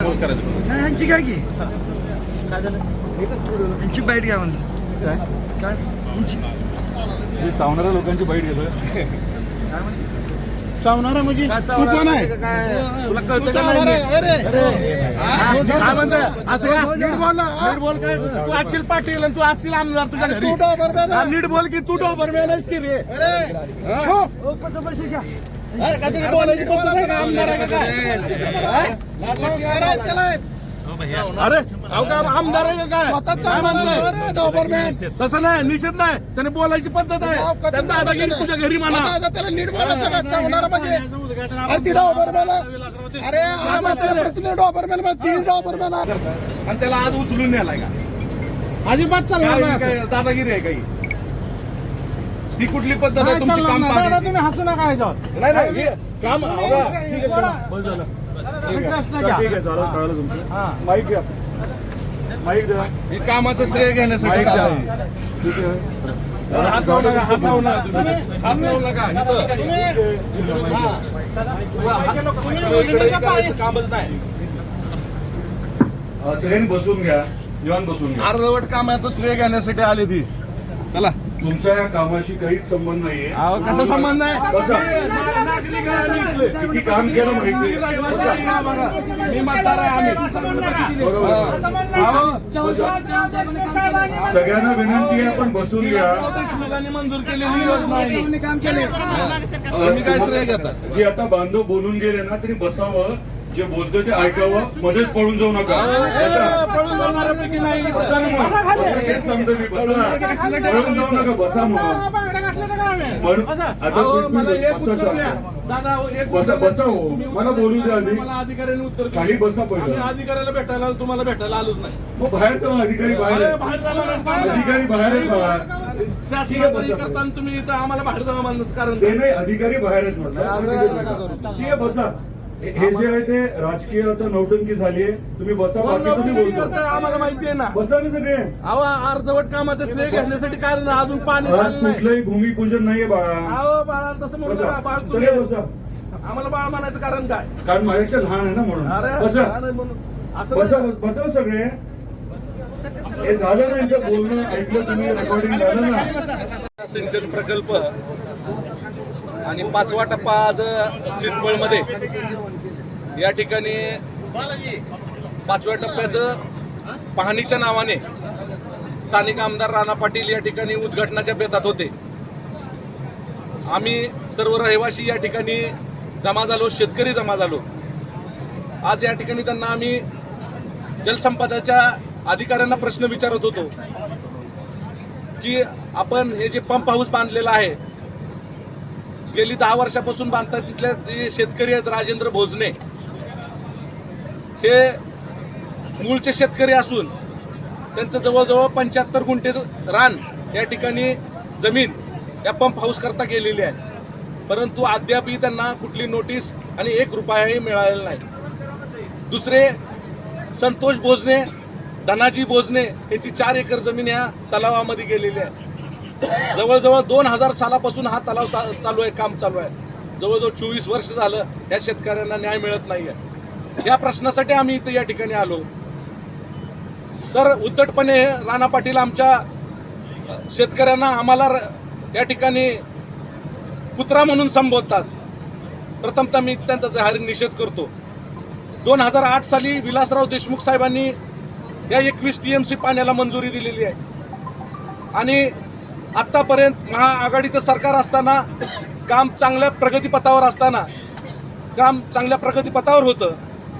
नाही यांची काय की यांची बाईट घ्या म्हणलं. काय? काय? यांची चावणाऱ्या लोकांची बाईट घेतोय. चावणारा म्हणजे? तू कोण आहे? तुला तू चावणार नाही? आहे? अरे! काय म्हणतं? असं का? नीट बोल ना, हा? नीट बोल काय? तू असशील पाटील आणि तू असशील आमदार तुझ्या घरी. तू डॉबरमॅन हा, आहे. नीट बोल की तू डॉबरमॅन आहेस की रे अरे छो. अरे का तुझी बोलायची पद्धत आहे का? आमदार आहे का काय? अरे त्याला अरे अहो का आमदार आहे का काय? स्वतःच काय म्हणतोय अरे डॉबरमॅन तसं नाही निषेध नाही. त्याने बोलायची पद्धत आहे. त्या दादागिरी तुझ्या घरी म्हणा. आता- आता त्याला नीट बोलायचं? चावणारा म्हणजे. अरे ती डॉबरमॅन. अरे डॉबरमॅन ती डॉबरमॅन. आणि त्याला आज उचलून नेलाय का? अजिबात चालणार दादागिरी आहे काही? ही कुठली पद्धत आहे? नाही तुमची काम पाहण्याची? तुम्ही हसू नका ह्याच्यावर. नाही नाही हे काम ठीक आहे चला. वळा. बस झालं ठीक प्रश्न आहे घ्या. ठीक आहे झालं कळलं तुमचं. हा. माईक घ्या. माईक द्या. हे कामाचं श्रेय घेण्यासाठी माईक चालू द्या. ठीक आहे. हात लावू नका हात लावू नका. तुम्ही. हात लावू नका. इथं. तुम्ही इकडे करायचं कामच नाही. सगळ्यांनी बसून घ्या. निवांत बसून घ्या. अर्धवट कामाचं श्रेय घेण्यासाठी आली ती. चला. तुमच्या या कामाशी काहीच संबंध नाहीये अहो, कसा संबंध आहे. किती काम केलं माहिती. मी मतदार आहे आम्ही सगळ्यांना विनंती आहे आपण बसून घ्या देशमुखांनी मंजूर केलेली योजना आहे ही. काम केलं तुम्ही काय श्रेय घेतात जे आता बांधव बोलून गेले ना त्यांनी बसावं जे बोलतोय ते ऐकावं मध्येच पळून जाऊ नका बसा. ए, नाही. बसा अहो, तुम्ही मला एक उत्तर द्या सांगतो. दादा अहो, एक बसा- उत्तर द्या. बसा हो. तुम्ही मला उत्तर बोलू द्या. आधी. मला अधिकाऱ्याने उत्तर दिलं. खाली बसा पहिलं. आम्ही अधिकाऱ्याला भेटायला तुम्हाला भेटायला आलोच नाही मग बाहेर जाऊ अधिकारी बाहेर आहेत. अधिकारी बाहेर आहेत बाबा. शासनाचं हे करताना तुम्ही इथं आम्हाला बाहेर जावं म्हणून कारण ते नाही अधिकारी बाहेर आहेत म्हटलं. ठीक आहे बसा हे जे आहे ते राजकीय आता नौटंकी झाली आहे. तुम्ही बसा आम्हाला माहिती आहे ना? बसा ना सगळे. अहो अर्धवट कामाचं श्रेय घेण्यासाठी काय नाही, अजून पाणी आज कुठलंही भूमिपूजन नाहीये बाळा. अहो बाळा तसं म्हणू नका बाळ सगळे बसा. आम्हाला बाळ म्हणायचं कारण काय? कारण माझ्यापेक्षा लहान आहे ना म्हणून. अरे बसा. लहान आहे म्हणून. असं बसा. बसा सगळे. हे झालं ना यांचं बोलणं ऐकलं तुम्ही रेकॉर्डिंग झालं ना. सिंचन प्रकल्प आणि पाचवा टप्पा आज सिरपळमध्ये या ठिकाणी पाचव्या टप्प्याचं पाहणीच्या नावाने स्थानिक आमदार राणा पाटील या ठिकाणी उद्घाटनाच्या बेतात होते. आम्ही सर्व रहिवासी या ठिकाणी जमा झालो शेतकरी जमा झालो. आज या ठिकाणी त्यांना आम्ही जलसंपदाच्या अधिकाऱ्यांना प्रश्न विचारत होतो की आपण हे जे पंप हाऊस बांधलेलं आहे गेली दहा वर्षापासून बांधतात तिथले जे शेतकरी आहेत राजेंद्र भोजने. हे मूळचे शेतकरी असून त्यांचं जवळजवळ पंच्याहत्तर गुंठे रान या ठिकाणी जमीन या पंप हाऊस करता गेलेली आहे. परंतु अद्यापही त्यांना कुठली नोटीस आणि एक रुपयाही मिळालेला नाही. दुसरे संतोष भोजने धनाजी भोजने यांची चार एकर जमीन ह्या तलावामध्ये गेलेली आहे. जवळजवळ दोन हजार सालापासून हा तलाव चा- चालू आहे काम चालू आहे. जवळजवळ चोवीस वर्ष झालं या शेतकऱ्यांना न्याय मिळत नाही आहे या प्रश्नासाठी आम्ही इथं या ठिकाणी आलो. तर उद्धटपणे राणा पाटील आमच्या शेतकऱ्यांना आम्हाला या ठिकाणी कुत्रा म्हणून संबोधतात. प्रथमतः मी त्यांचा जाहीर निषेध करतो. दोन हजार आठ साली विलासराव देशमुख साहेबांनी या एकवीस टी एम सी पाण्याला मंजुरी दिलेली आहे. आणि आत्तापर्यंत महाआघाडीचं सरकार असताना काम चांगल्या प्रगतीपथावर असताना काम चांगल्या प्रगतीपथावर होतं.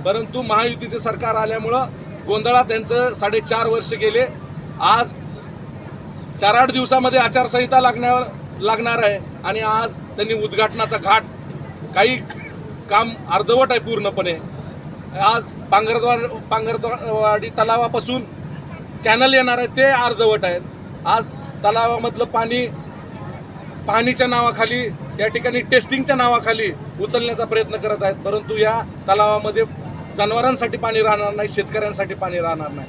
परंतु महायुतीचे सरकार आल्यामुळं गोंधळात त्यांचं साडेचार वर्ष गेले. आज चार आठ दिवसामध्ये आचारसंहिता लागण्यावर लागणार आहे आणि आज त्यांनी उद्घाटनाचा घाट काही काम अर्धवट आहे पूर्णपणे. आज पांगरदवाड पांगरदवाडी तलावापासून कॅनल येणार आहे ते अर्धवट आहेत आज तलावामधलं पाणी पाहणीच्या नावाखाली या ठिकाणी टेस्टिंगच्या नावाखाली उचलण्याचा प्रयत्न करत आहेत. परंतु या तलावामध्ये जनावरांसाठी पाणी राहणार नाही शेतकऱ्यांसाठी पाणी राहणार नाही.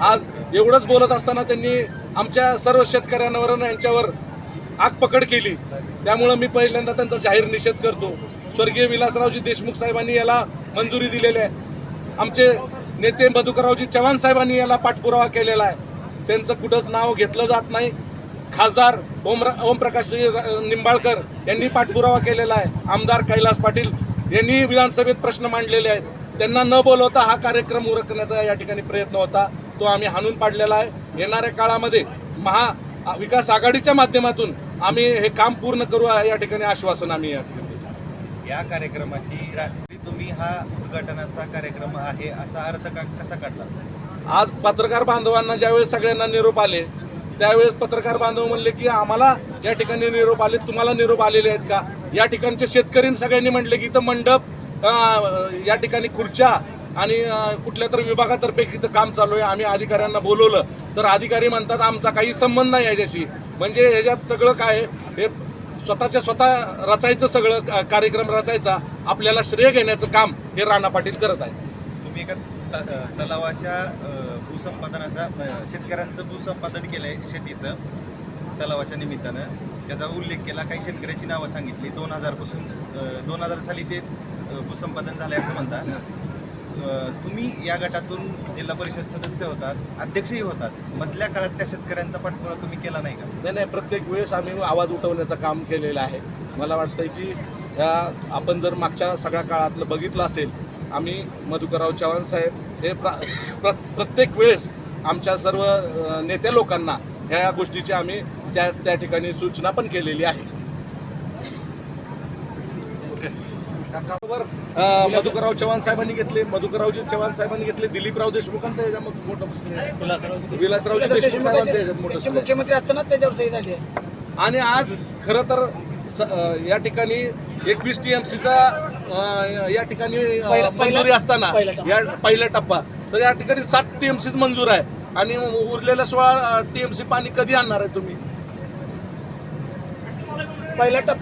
आज एवढंच बोलत असताना त्यांनी आमच्या सर्व शेतकऱ्यांवर यांच्यावर आगपकड केली. त्यामुळं मी पहिल्यांदा त्यांचा जाहीर निषेध करतो. स्वर्गीय विलासरावजी देशमुख साहेबांनी याला मंजुरी दिलेली आहे. आमचे नेते मधुकररावजी चव्हाण साहेबांनी याला पाठपुरावा केलेला आहे. त्यांचं कुठंच नाव घेतलं जात नाही. खासदार ओम ओमप्रकाश निंबाळकर यांनी पाठपुरावा केलेला आहे. आमदार कैलास पाटील यांनी विधानसभेत प्रश्न मांडलेले आहेत. त्यांना न बोलवता हा कार्यक्रम उरकण्याचा या ठिकाणी प्रयत्न होता. तो आम्ही हाणून पाडलेला आहे. येणाऱ्या काळामध्ये महा विकास आघाडीच्या माध्यमातून आम्ही हे काम पूर्ण करू या ठिकाणी आश्वासन आम्ही या या कार्यक्रमाची रात्री तुम्ही हा उद्घाटनाचा कार्यक्रम आहे असा अर्थ का कसा काढला? आज पत्रकार बांधवांना ज्यावेळेस सगळ्यांना निरोप आले त्यावेळेस पत्रकार बांधव म्हणले की आम्हाला या ठिकाणी निरोप आले तुम्हाला निरोप आलेले आहेत का? या ठिकाणचे शेतकरी सगळ्यांनी म्हणले की इथं मंडप या ठिकाणी खुर्च्या आणि कुठल्या तर विभागातर्फे इथं काम चालू आहे. आम्ही अधिकाऱ्यांना बोलवलं. तर अधिकारी म्हणतात आमचा काही संबंध नाही याच्याशी. म्हणजे ह्याच्यात सगळं काय हे स्वतःच्या स्वतः रचायचं सगळं कार्यक्रम रचायचा आपल्याला श्रेय घेण्याचं काम हे राणा पाटील करत आहेत. तुम्ही एका तलावाच्या भूसंपादनाचा शेतकऱ्यांचं भूसंपादन केलं आहे शेतीचं तलावाच्या निमित्तानं. त्याचा उल्लेख केला काही शेतकऱ्याची नावं सांगितली. दोन हजारपासून दोन हजार साली ते भूसंपादन झालं असं म्हणतात. तुम्ही या गटातून जिल्हा परिषद सदस्य होतात अध्यक्षही होतात. मधल्या काळात त्या शेतकऱ्यांचा पाठपुरा तुम्ही केला नाही का? नाही नाही प्रत्येक वेळेस आम्ही आवाज उठवण्याचं काम केलेलं आहे. मला वाटतंय की ह्या आपण जर मागच्या सगळ्या काळातलं बघितलं असेल आम्ही मधुकरराव चव्हाण साहेब हे प्र प्र- प्रत्येक वेळेस आमच्या सर्व नेत्या लोकांना ह्या गोष्टीची आम्ही त्या त्या ठिकाणी सूचना पण केलेली आहे बरोबर मधुकरराव चव्हाण साहेबांनी घेतले मधुकररावजी चव्हाण साहेबांनी घेतले दिलीपराव देशमुखांचा मग मोठं. विलासरावजी देशमुख साहेबांचा मोठं. मुख्यमंत्री असताना त्याच्यावर सही झाली आणि आज खरं तर स- या ठिकाणी एकवीस टी एम सीचा या ठिकाणी मंजुरी असताना. या पहिला टप्पा. तर या ठिकाणी सात टी एम सीच मंजूर आहे. आणि उरलेल्या सोळा टी एम सी पाणी कधी आणणार आहे तुम्ही? पहिला टप्पा